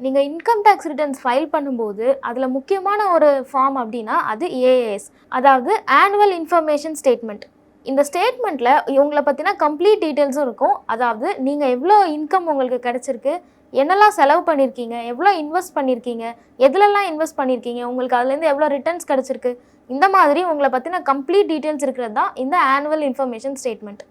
நீங்கள் income tax returns file பண்ணும்போது அதில் முக்கியமான ஒரு ஃபார்ம் அப்படின்னா அது ஏஏஎஸ் அதாவது ஆனுவல் இன்ஃபர்மேஷன் ஸ்டேட்மெண்ட் இந்த ஸ்டேட்மெண்ட்டில் உங்களை பற்றின கம்ப்ளீட் டீட்டெயில்ஸும் இருக்கும். அதாவது நீங்கள் எவ்வளோ இன்கம் உங்களுக்கு கிடச்சிருக்கு என்னெல்லாம் செலவு பண்ணியிருக்கீங்க எவ்வளோ இன்வெஸ்ட் பண்ணியிருக்கீங்க எதுலெல்லாம் இன்வெஸ்ட் பண்ணியிருக்கீங்க உங்களுக்கு அதுலேருந்து எவ்வளோ ரிட்டர்ன்ஸ் கிடச்சிருக்கு இந்த மாதிரி உங்களை பற்றின கம்ப்ளீட் டீட்டெயில்ஸ் இருக்கிறது தான் இந்த ஆனுவல் இன்ஃபர்மேஷன் ஸ்டேட்மெண்ட்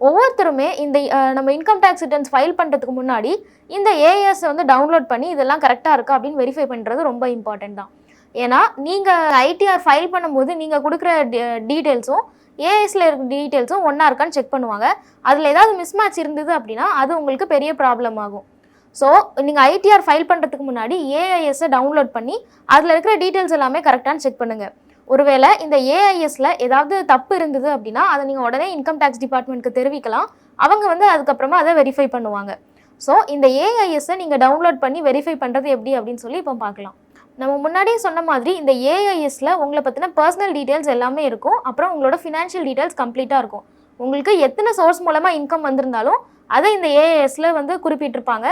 ஒவ்வொருத்தருமே இந்த நம்ம இன்கம் டேக்ஸ் ரிட்டர்ன்ஸ் ஃபைல் பண்ணுறதுக்கு முன்னாடி இந்த ஏஎஸ் வந்து டவுன்லோட் பண்ணி இதெல்லாம் கரெக்டாக இருக்கா அப்படின்னு வெரிஃபை பண்ணுறது ரொம்ப இம்பார்ட்டன்ட் தான். ஏன்னா நீங்கள் ஐடிஆர் ஃபைல் பண்ணும்போது நீங்கள் கொடுக்குற டீட்டெயில்ஸும் ஏஎஸில் இருக்க டீட்டெயில்ஸும் ஒன்றா இருக்கான்னு செக் பண்ணுவாங்க. அதில் ஏதாவது மிஸ்மேட்ச் இருந்தது அப்படின்னா அது உங்களுக்கு பெரிய ப்ராப்ளம் ஆகும். ஸோ நீங்கள் ஐடிஆர் ஃபைல் பண்ணுறதுக்கு முன்னாடி ஏஐஎஸை டவுன்லோட் பண்ணி அதில் இருக்கிற டீட்டெயில்ஸ் எல்லாமே கரெக்டானு செக் பண்ணுங்கள் ஒருவேளை இந்த ஏஐஎஸ்ல ஏதாவது தப்பு இருந்தது அப்படின்னா அதை நீங்கள் உடனே இன்கம் டேக்ஸ் டிபார்ட்மெண்ட்க்கு தெரிவிக்கலாம். அவங்க வந்து அதுக்கப்புறமா அதை வெரிஃபை பண்ணுவாங்க. ஸோ இந்த ஏஐஎஸ்ஸை நீங்கள் டவுன்லோட் பண்ணி வெரிஃபை பண்ணுறது எப்படி அப்படின்னு சொல்லி இப்போ பார்க்கலாம். நம்ம முன்னாடியே சொன்ன மாதிரி இந்த ஏஐஎஸ்ல உங்களை பற்றின பர்சனல் டீட்டெயில்ஸ் எல்லாமே இருக்கும். அப்புறம் உங்களோட ஃபினான்ஷியல் டீட்டெயில்ஸ் கம்ப்ளீட்டாக இருக்கும். உங்களுக்கு எத்தனை சோர்ஸ் மூலமாக இன்கம் வந்திருந்தாலும் அதை இந்த ஏஐஎஸ்ல வந்து குறிப்பிட்டிருப்பாங்க.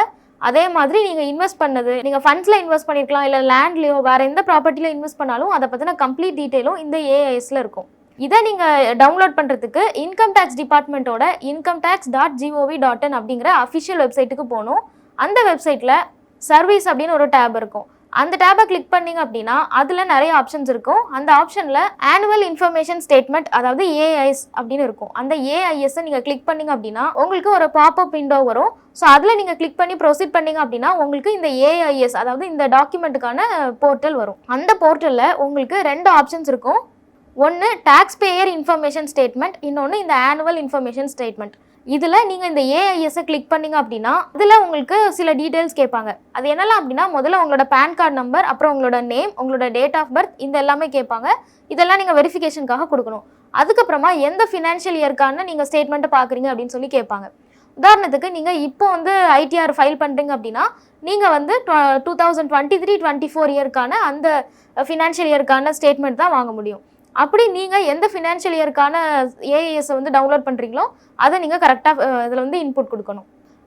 அதே மாதிரி நீங்கள் இன்வெஸ்ட் பண்ணது நீங்கள் ஃபண்ட்ஸில் இன்வெஸ்ட் பண்ணியிருக்கலாம் இல்லை லேண்ட்லேயோ வேறு எந்த ப்ராப்பர்ட்டியில் இன்வெஸ்ட் பண்ணாலும் அதை பற்றின கம்ப்ளீட் டீட்டெயிலும் இந்த ஏஐஎஸில் இருக்கும். இதை நீங்கள் டவுன்லோட் பண்ணுறதுக்கு income tax டிபார்ட்மெண்ட்டோட income tax dot G O V dot in அப்படிங்கிற அஃபிஷியல் வெப்சைட்டுக்கு போகணும். அந்த வெப்சைட்டில் சர்வீஸ் அப்படின்னு ஒரு டேப் இருக்கும். அந்த டேபை கிளிக் பண்ணீங்க அப்படின்னா அதில் நிறைய ஆப்ஷன்ஸ் இருக்கும். அந்த ஆப்ஷனில் ஆனுவல் இன்ஃபர்மேஷன் ஸ்டேட்மெண்ட் அதாவது ஏஐஎஸ் அப்படின்னு இருக்கும். அந்த ஏஐஎஸ்ஸை நீங்கள் கிளிக் பண்ணீங்க அப்படின்னா உங்களுக்கு ஒரு பாப்அப் விண்டோ வரும். ஸோ அதில் நீங்கள் கிளிக் பண்ணி ப்ரொசீட் பண்ணீங்க அப்படின்னா உங்களுக்கு இந்த ஏஐஎஸ் அதாவது இந்த டாக்குமெண்ட்டுக்கான போர்ட்டல் வரும். அந்த போர்ட்டலில் உங்களுக்கு ரெண்டு ஆப்ஷன்ஸ் இருக்கும். ஒன்று டேக்ஸ் பேயர் இன்ஃபர்மேஷன் ஸ்டேட்மெண்ட் இன்னொன்று இந்த ஆனுவல் இன்ஃபர்மேஷன் ஸ்டேட்மெண்ட் இதில் நீங்கள் இந்த ஏஐஎஸ்ஸை கிளிக் பண்ணீங்க அப்படின்னா இதில் உங்களுக்கு சில டீட்டெயில்ஸ் கேட்பாங்க. அது என்னெல்லாம் அப்படின்னா முதல்ல உங்களோட பேன் கார்டு நம்பர் அப்புறம் உங்களோட நேம் உங்களோட டேட் ஆஃப் பர்த் இந்த எல்லாமே கேட்பாங்க. இதெல்லாம் நீங்கள் வெரிஃபிகேஷனுக்காக கொடுக்கணும். அதுக்கப்புறமா எந்த ஃபினான்ஷியல் இயர்க்கான நீங்கள் ஸ்டேட்மெண்ட்டை பார்க்குறீங்க அப்படின்னு சொல்லி கேட்பாங்க. உதாரணத்துக்கு நீங்கள் இப்போ வந்து ஐடிஆர் ஃபைல் பண்ணுறீங்க அப்படின்னா நீங்கள் வந்து two thousand twenty three twenty four இயர்க்கான அந்த ஃபினான்ஷியல் இயர்க்கான ஸ்டேட்மெண்ட் தான் வாங்க முடியும். அப்படி நீங்கள் எந்த ஃபினான்ஷியல் இயர்க்கான ஏஐஎஸை வந்து டவுன்லோட் பண்ணுறீங்களோ அதை நீங்கள் கரெக்டாக இதில் வந்து இன்புட் கொடுக்கணும்.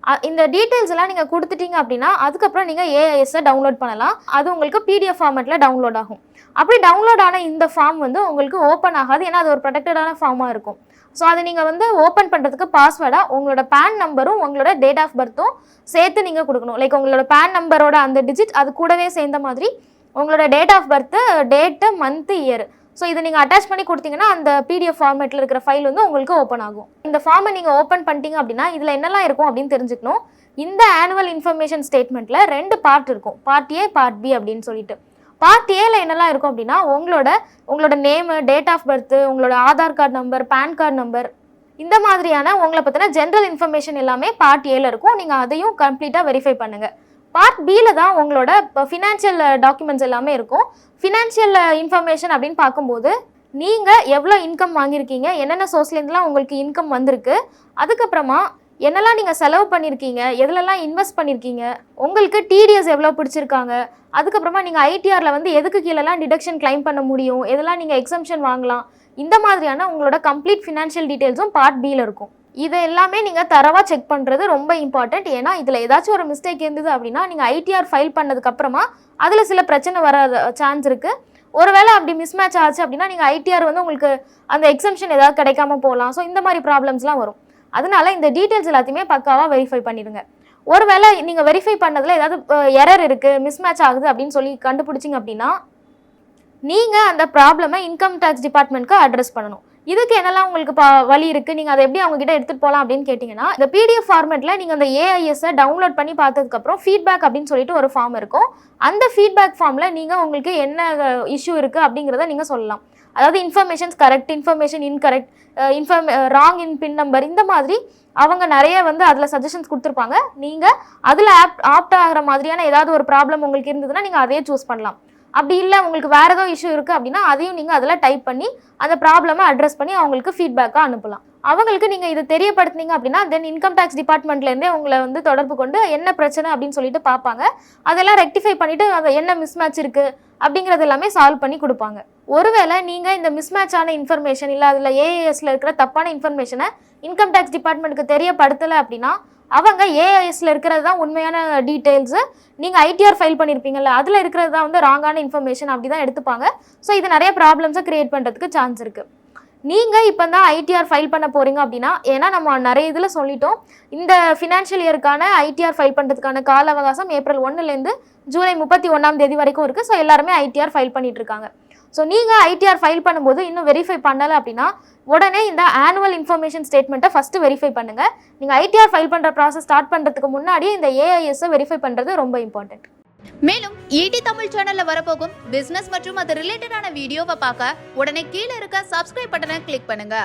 அ- இந்த டீட்டெயில்ஸ் எல்லாம் நீங்கள் கொடுத்துட்டீங்க அப்படின்னா அதுக்கப்புறம் நீங்கள் ஏஐஎஸை டவுன்லோட் பண்ணலாம். அது உங்களுக்கு பிடிஎஃப் ஃபார்மெட்டில் டவுன்லோட் ஆகும். அப்படி டவுன்லோட் ஆன இந்த ஃபார்ம் வந்து உங்களுக்கு ஓப்பன் ஆகாது. ஏன்னா அது ஒரு ப்ரொடெக்டடான ஃபார்மாக இருக்கும். ஸோ அதை நீங்கள் வந்து ஓப்பன் பண்ணுறதுக்கு பாஸ்வேர்டாக உங்களோட பேன் நம்பரும் உங்களோட டேட் ஆஃப் பர்த்தும் சேர்த்து நீங்கள் கொடுக்கணும். லைக் உங்களோட பேன் நம்பரோட அந்த டிஜிட் அது கூடவே சேர்ந்த மாதிரி உங்களோட date of birth date month year so இதை நீங்கள் அட்டாச் பண்ணி கொடுத்தீங்கன்னா அந்த பிடிஎஃப் ஃபார்மேட்டில் இருக்கிற ஃபைல் வந்து உங்களுக்கு ஓப்பன் ஆகும். இந்த ஃபார்மை நீங்கள் ஓப்பன் பண்ணிட்டீங்க அப்படின்னா இதில் என்னெல்லாம் இருக்கும் அப்படின்னு தெரிஞ்சுக்கணும். இந்த ஆனுவல் இன்ஃபர்மேஷன் ஸ்டேட்மெண்ட்டில் ரெண்டு பார்ட் இருக்கும். பார்ட் ஏ பார்ட் பி அப்படின்னு சொல்லிட்டு. பார்ட் ஏல என்னெல்லாம் இருக்கும் அப்படின்னா உங்களோட உங்களோட நேமு டேட் ஆஃப் பர்த்து உங்களோட Aadhaar card number PAN card number இந்த மாதிரியான உங்களை பற்றின ஜென்ரல் இன்ஃபர்மேஷன் எல்லாமே பார்ட் ஏல இருக்கும். நீங்கள் அதையும் கம்ப்ளீட்டாக வெரிஃபை பண்ணுங்கள் பார்ட் பியில் தான் உங்களோட ஃபினான்ஷியல் டாக்குமெண்ட்ஸ் எல்லாமே இருக்கும். ஃபினான்ஷியல் இன்ஃபர்மேஷன் அப்படின்னு பார்க்கும்போது நீங்கள் எவ்வளோ இன்கம் வாங்கியிருக்கீங்க என்னென்ன சோர்ஸ்லேருந்துலாம் உங்களுக்கு இன்கம் வந்திருக்கு அதுக்கப்புறமா என்னெல்லாம் நீங்கள் செலவு பண்ணியிருக்கீங்க எதுலலாம் இன்வெஸ்ட் பண்ணியிருக்கீங்க உங்களுக்கு டிடிஎஸ் எவ்வளோ பிடிச்சிருக்காங்க அதுக்கப்புறமா நீங்கள் ஐடிஆரில் வந்து எதுக்கு கீழெல்லாம் டிடக்ஷன் கிளைம் பண்ண முடியும் எதெல்லாம் நீங்கள் எக்ஸம்ஷன் வாங்கலாம் இந்த மாதிரியான உங்களோட கம்ப்ளீட் ஃபினான்ஷியல் டீட்டெயில்ஸும் பார்ட் பியில் இருக்கும். இது எல்லாமே நீங்கள் தரவாக செக் பண்ணுறது ரொம்ப இம்பார்ட்டண்ட் ஏன்னா இதில் ஏதாச்சும் ஒரு மிஸ்டேக் இருந்தது அப்படின்னா நீங்கள் ஐடிஆர் ஃபைல் பண்ணதுக்கப்புறமா அதில் சில பிரச்சனை வர சான்ஸ் இருக்குது ஒருவேளை அப்படி மிஸ்மேட்ச் ஆச்சு அப்படின்னா நீங்கள் ஐடிஆர் வந்து உங்களுக்கு அந்த எக்ஸம்ஷன் ஏதாவது கிடைக்காம போகலாம். ஸோ இந்த மாதிரி ப்ராப்ளம்ஸ்லாம் வரும். அதனால இந்த டீட்டெயில்ஸ் எல்லாத்தையுமே பக்காவாக வெரிஃபை பண்ணிடுங்க. ஒருவேளை நீங்கள் வெரிஃபை பண்ணதில் ஏதாவது எரர் இருக்குது மிஸ்மேட்ச் ஆகுது அப்படின்னு சொல்லி கண்டுபிடிச்சிங்க அப்படின்னா நீங்கள் அந்த ப்ராப்ளமை இன்கம் டேக்ஸ் டிபார்ட்மெண்ட்க்கு அட்ரஸ் பண்ணணும். இதுக்கு என்னெல்லாம் உங்களுக்கு பா வழி இருக்குது நீங்கள் அதை எப்படி அவங்க கிட்ட எடுத்துகிட்டு போகலாம் அப்படின்னு கேட்டிங்கன்னா இந்த பிடிஎஃப் ஃபார்மேட்டில் நீங்கள் அந்த ஏஐஎஸ்ஸை டவுன்லோட் பண்ணி பார்த்ததுக்கப்புறம் ஃபீட்பேக் அப்படின்னு சொல்லிட்டு ஒரு ஃபார்ம் இருக்கும். அந்த ஃபீட்பேக் ஃபார்மில் நீங்கள் உங்களுக்கு என்ன இஷ்யூ இருக்குது அப்படிங்கிறத நீங்கள் சொல்லலாம். அதாவது informations correct information incorrect இன்ஃபர்மே wrong in pin number இந்த மாதிரி அவங்க நிறைய வந்து அதில் சஜஷன்ஸ் கொடுத்துருப்பாங்க. நீங்கள் அதில் ஆப் ஆப்ட் ஆகிற மாதிரியான ஏதாவது ஒரு ப்ராப்ளம் உங்களுக்கு இருந்ததுன்னா நீங்கள் அதையே சூஸ் பண்ணலாம். அப்படி இல்லை உங்களுக்கு வேறு ஏதோ இஷ்யூ இருக்குது அப்படின்னா அதையும் நீங்கள் அதில் டைப் பண்ணி அந்த ப்ராப்ளமை அட்ரஸ் பண்ணி அவங்களுக்கு ஃபீட்பேக்காக அனுப்பலாம். அவங்களுக்கு நீங்கள் இதை தெரியப்படுத்துனீங்க அப்படின்னா தென் இன்கம் டேக்ஸ் டிபார்ட்மெண்ட்லேருந்தே உங்களை வந்து தொடர்பு கொண்டு என்ன பிரச்சனை அப்படின்னு சொல்லிட்டு பார்ப்பாங்க. அதெல்லாம் ரெக்டிஃபை பண்ணிவிட்டு அது என்ன மிஸ்மேட்ச் இருக்குது அப்படிங்கிறது எல்லாமே சால்வ் பண்ணி கொடுப்பாங்க. ஒருவேளை நீங்கள் இந்த மிஸ்மேட்சான இன்ஃபர்மேஷன் இல்லை அதில் ஏஏஎஸில் இருக்கிற தப்பான இன்ஃபர்மேஷனை இன்கம் டேக்ஸ் டிபார்ட்மெண்ட்டுக்கு தெரியப்படுத்தலை அப்படின்னா அவங்க ஏஐஎஸ்ல இருக்கிறது தான் உண்மையான டீட்டெயில்ஸு நீங்கள் ஐடிஆர் ஃபைல் பண்ணியிருப்பீங்கல்ல அதில் இருக்கிறது தான் வந்து ராங்கான இன்ஃபர்மேஷன் அப்படி தான் எடுத்துப்பாங்க. ஸோ இது நிறைய ப்ராப்ளம்ஸை கிரியேட் பண்ணுறதுக்கு சான்ஸ் இருக்குது நீங்கள் இப்போ தான் ஐடிஆர் ஃபைல் பண்ண போகிறீங்க அப்படின்னா ஏன்னா நம்ம நிறைய இதில் சொல்லிட்டோம். இந்த ஃபினான்ஷியல் இயருக்கான ஐடிஆர் ஃபைல் பண்ணுறதுக்கான கால அவகாசம் ஏப்ரல் ஒன்றுலேருந்து ஜூலை முப்பத்தி ஒன்றாம் தேதி வரைக்கும் இருக்குது ஸோ எல்லாருமே ஐடிஆர் ஃபைல் பண்ணிட்டு இருக்காங்க. ஸோ நீங்கள் ஐடிஆர் ஃபைல் பண்ணும்போது இன்னும் வெரிஃபை பண்ணலை அப்படின்னா உடனே இந்த ஆனுவல் இன்ஃபர்மேஷன் ஸ்டேட்மெண்ட்டை ஃபஸ்ட்டு வெரிஃபை பண்ணுங்கள் நீங்கள் ஐடிஆர் ஃபைல் பண்ணுற ப்ராசஸ் ஸ்டார்ட் பண்ணுறதுக்கு முன்னாடி இந்த ஏஐஎஸ்ஸை வெரிஃபை பண்ணுறது ரொம்ப இம்பார்ட்டன்ட் மேலும் ஈடி தமிழ் சேனல்ல வரப்போகும் பிசினஸ் மற்றும் அது ரிலேட்டடான வீடியோவை பார்க்க உடனே கீழே இருக்க சப்ஸ்கிரைப் பட்டனை கிளிக் பண்ணுங்க.